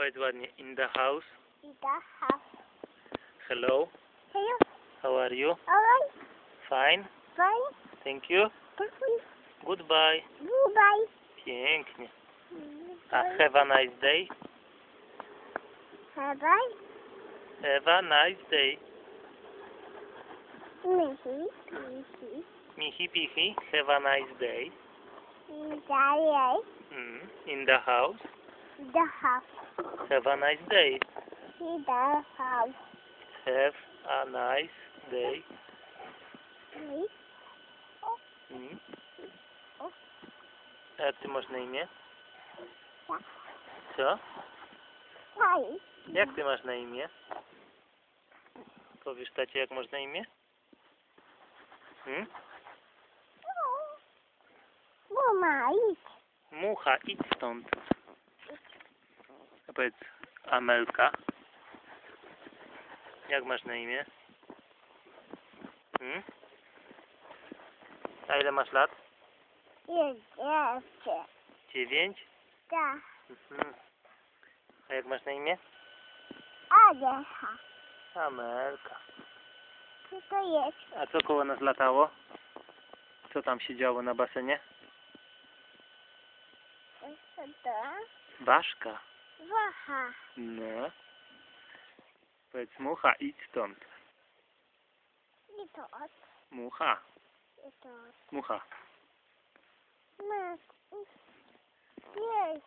Ładnie. In the house. In the house. Hello. Hello. How are you? Alright. Fine. Fine. Thank you. Thank you. Goodbye. Goodbye. Pięknie. A have a nice day. Bye bye. Have a nice day. Mihi. Mihi. Michi pichi. Have a nice day. In the house. Mm. In the house. The house. Have a nice day. House. Have a nice day. Mm. A jak ty masz na imię? Co? Jak ty masz na imię? Powiesz tacie jak masz na imię? Hmm? Mama, idź. Mucha, idź stąd. Powiedz Amelka. Jak masz na imię? Hmm? A ile masz lat? Jeszcze. Dziewięć? Tak. Mhm. A jak masz na imię? Adecha. Amelka. Co to jest? A co koło nas latało? Co tam się działo na basenie? Co to? Baszka. Waha. No. Powiedz mucha, idź stąd. I to od. Mucha. I to od. Mucha. Mas. Wejdzie.